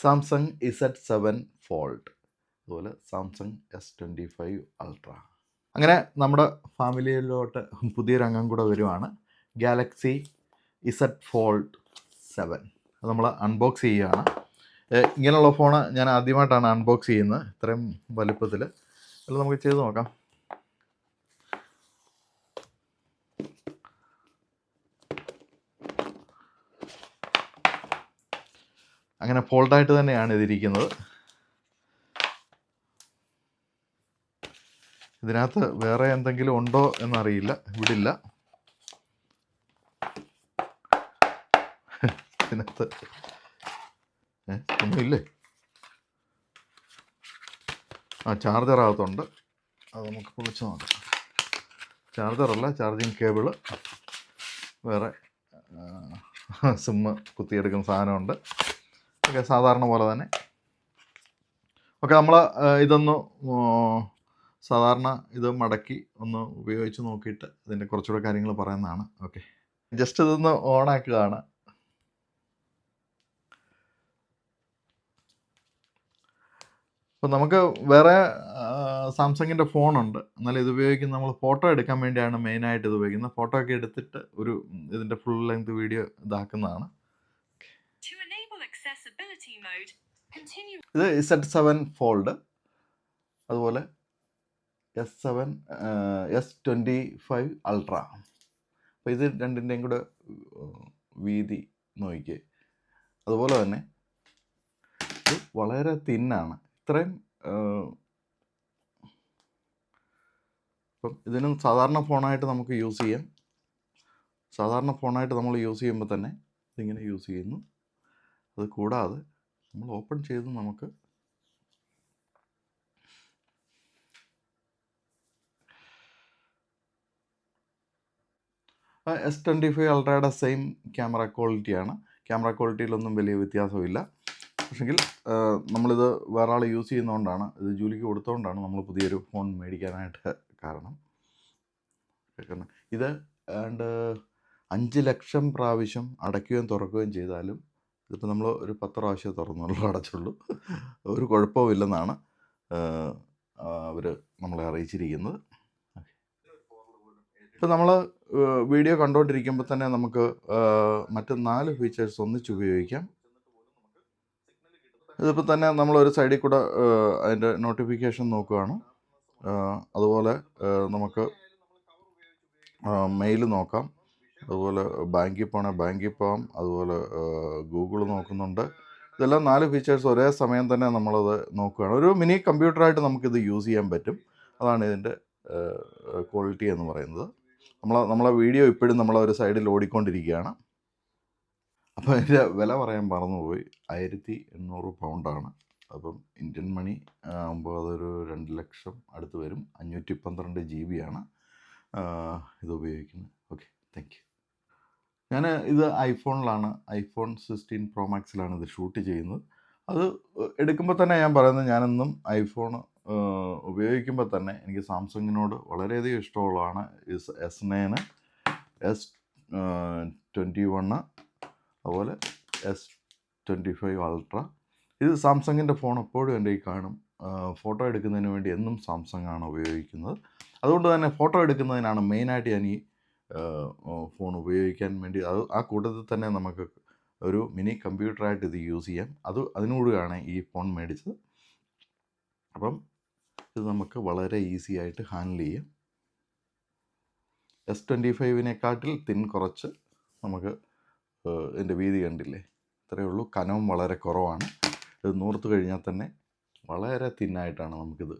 Samsung Z seven fold അതുപോലെ Samsung S twenty five ultra അങ്ങനെ നമ്മുടെ ഫാമിലിയിലോട്ട് പുതിയൊരംഗം കൂടെ വരുവാണ്. ഗാലക്സി ഇസഡ് ഫോൾഡ് സെവൻ അത് നമ്മൾ അൺബോക്സ് ചെയ്യുകയാണ്. ഇങ്ങനെയുള്ള ഫോൺ ഞാൻ ആദ്യമായിട്ടാണ് അൺബോക്സ് ചെയ്യുന്നത്. ഇത്രയും വലുപ്പത്തിൽ അല്ല നമുക്ക് ചെയ്ത് നോക്കാം. അങ്ങനെ ഫോൾഡായിട്ട് തന്നെയാണ് ഇതിരിക്കുന്നത്. ഇതിനകത്ത് വേറെ എന്തെങ്കിലും ഉണ്ടോ എന്നറിയില്ല ഇവിടെ ഇതിനകത്ത് ഒന്നുമില്ലേ? ആ ചാർജർ അകത്തുണ്ട്. അത് നമുക്ക് പൊളിച്ച് നോക്കാം. ചാർജറല്ല ചാർജിങ് കേബിൾ വേറെ സിമ്മ് കുത്തിയെടുക്കുന്ന സാധനമുണ്ട്. ഒക്കെ സാധാരണ പോലെ തന്നെ. ഓക്കെ നമ്മൾ ഇതൊന്ന് സാധാരണ ഇത് മടക്കി ഒന്ന് ഉപയോഗിച്ച് നോക്കിയിട്ട് ഇതിന്റെ കുറച്ചുകൂടെ കാര്യങ്ങൾ പറയുന്നതാണ്. ഓക്കെ. ജസ്റ്റ് ഇതൊന്ന് ഓണാക്കുകയാണ് അപ്പോൾ നമുക്ക് വേറെ സാംസങ്ങിന്റെ ഫോണുണ്ട്. എന്നാലും ഇത് ഉപയോഗിക്കുന്ന നമ്മൾ ഫോട്ടോ എടുക്കാൻ വേണ്ടിയാണ് മെയിനായിട്ട് ഇത് ഉപയോഗിക്കുന്നത്. ഫോട്ടോ ഒക്കെ എടുത്തിട്ട് ഒരു ഇതിന്റെ ഫുൾ ലെങ്ത് വീഡിയോ ഇതാക്കുന്നതാണ്. ഇത് ഇസഡ് സെവൻ ഫോൾഡ് അതുപോലെ S seven S twenty five ultra അപ്പോൾ ഇത് രണ്ടിന്റെയും കൂടെ വീതി നോക്കിയേ അതുപോലെ തന്നെ ഇത് വളരെ തിന്നാണ് ഇത്രയും ഇപ്പം ഇതിനും സാധാരണ ഫോണായിട്ട് നമുക്ക് യൂസ് ചെയ്യാം. സാധാരണ ഫോണായിട്ട് നമ്മൾ യൂസ് ചെയ്യുമ്പോൾ തന്നെ ഇതിങ്ങനെ യൂസ് ചെയ്യുന്നു. അത് കൂടാതെ നമ്മൾ ഓപ്പൺ ചെയ്ത് നമുക്ക് എസ് ട്വന്റി ഫൈവ് അൾട്രയുടെ സെയിം ക്യാമറ ക്വാളിറ്റിയാണ് ക്യാമറ ക്വാളിറ്റിയിലൊന്നും വലിയ വ്യത്യാസമില്ല. പക്ഷെങ്കിൽ നമ്മളിത് വേറെ ആൾ യൂസ് ചെയ്യുന്നതുകൊണ്ടാണ് ഇത് ജോലിക്ക് കൊടുത്തുകൊണ്ടാണ് നമ്മൾ പുതിയൊരു ഫോൺ മേടിക്കാനായിട്ട് കാരണം. കാരണം ഇത് ആൻഡ് അഞ്ച് ലക്ഷം പ്രാവശ്യം അടയ്ക്കുകയും തുറക്കുകയും ചെയ്താലും ഇതിപ്പോൾ നമ്മൾ ഒരു പത്ത് പ്രാവശ്യം തുറന്നുള്ളൂ അടച്ചുള്ളൂ. ഒരു കുഴപ്പമില്ലെന്നാണ് അവർ നമ്മളെ അറിയിച്ചിരിക്കുന്നത്. ഇപ്പോൾ നമ്മൾ വീഡിയോ കണ്ടുകൊണ്ടിരിക്കുമ്പോൾ തന്നെ നമുക്ക് മറ്റ് നാല് ഫീച്ചേഴ്സ് ഒന്നിച്ച് ഉപയോഗിക്കാം. ഇതിപ്പോൾ തന്നെ നമ്മൾ ഒരു സൈഡിൽ കൂടെ അതിന്റെ നോട്ടിഫിക്കേഷൻ നോക്കുകയാണ്. അതുപോലെ നമുക്ക് മെയിൽ നോക്കാം. അതുപോലെ ബാങ്കിൽ പോകണേ ബാങ്കിൽ പോകാം അതുപോലെ ഗൂഗിൾ നോക്കുന്നുണ്ട്. ഇതെല്ലാം നാല് ഫീച്ചേഴ്സ് ഒരേ സമയം തന്നെ നമ്മളത് നോക്കുകയാണ് ഒരു മിനി കമ്പ്യൂട്ടറായിട്ട് നമുക്കിത് യൂസ് ചെയ്യാൻ പറ്റും. അതാണ് ഇതിന്റെ ക്വാളിറ്റി എന്ന് പറയുന്നത്. നമ്മൾ നമ്മളെ വീഡിയോ ഇപ്പോഴും നമ്മൾ ഒരു സൈഡിൽ ഓടിക്കൊണ്ടിരിക്കുകയാണ്. അപ്പോൾ അതിന്റെ വില പറയാൻ മറന്നുപോയി. ആയിരത്തി എണ്ണൂറ് പൗണ്ടാണ്. അപ്പം ഇന്ത്യൻ മണി ആകുമ്പോൾ അതൊരു രണ്ട് ലക്ഷം അടുത്ത് വരും. അഞ്ഞൂറ്റി പന്ത്രണ്ട് ജി ബി ആണ്. ഇത് ഉപയോഗിക്കുന്നത്. Okay thank you. ഞാൻ ഇത് ഐഫോണിലാണ് ഐഫോൺ സിക്സ്റ്റീൻ പ്രോ മാക്സിലാണ് ഇത് ഷൂട്ട് ചെയ്യുന്നത്. അത് എടുക്കുമ്പോൾ തന്നെ ഞാൻ പറയുന്നത് ഞാനെന്നും ഐഫോൺ ഉപയോഗിക്കുമ്പോൾ തന്നെ എനിക്ക് സാംസങ്ങിനോട് വളരെയധികം ഇഷ്ടമുള്ളതാണ് S nine S twenty one അതുപോലെ എസ് ട്വന്റി ഫൈവ് അൾട്ര. ഇത് സാംസങ്ങിന്റെ ഫോൺ എപ്പോഴും എന്റെ ഈ കാണും. ഫോട്ടോ എടുക്കുന്നതിന് വേണ്ടി എന്നും സാംസങ് ആണ് ഉപയോഗിക്കുന്നത്. അതുകൊണ്ട് തന്നെ ഫോട്ടോ എടുക്കുന്നതിനാണ് മെയിനായിട്ട് ഞാൻ ഈ ഫോൺ ഉപയോഗിക്കാൻ വേണ്ടി അത് ആ കൂട്ടത്തിൽ തന്നെ നമുക്ക് ഒരു മിനി കമ്പ്യൂട്ടറായിട്ട് ഇത് യൂസ് ചെയ്യാം. അത് അതിനോടുകയാണ് ഈ ഫോൺ മേടിച്ചത്. അപ്പം ഇത് നമുക്ക് വളരെ ഈസി ആയിട്ട് ഹാൻഡിൽ ചെയ്യാം. എസ് ട്വന്റി ഫൈവിനെക്കാട്ടിൽ തിൻ കുറച്ച് നമുക്ക് ഇതിന്റെ വീതി കണ്ടില്ലേ? ഇത്രയേ ഉള്ളൂ. കനവും വളരെ കുറവാണ്. ഇത് നൂർത്ത് കഴിഞ്ഞാൽ തന്നെ വളരെ തിന്നായിട്ടാണ് നമുക്കിത്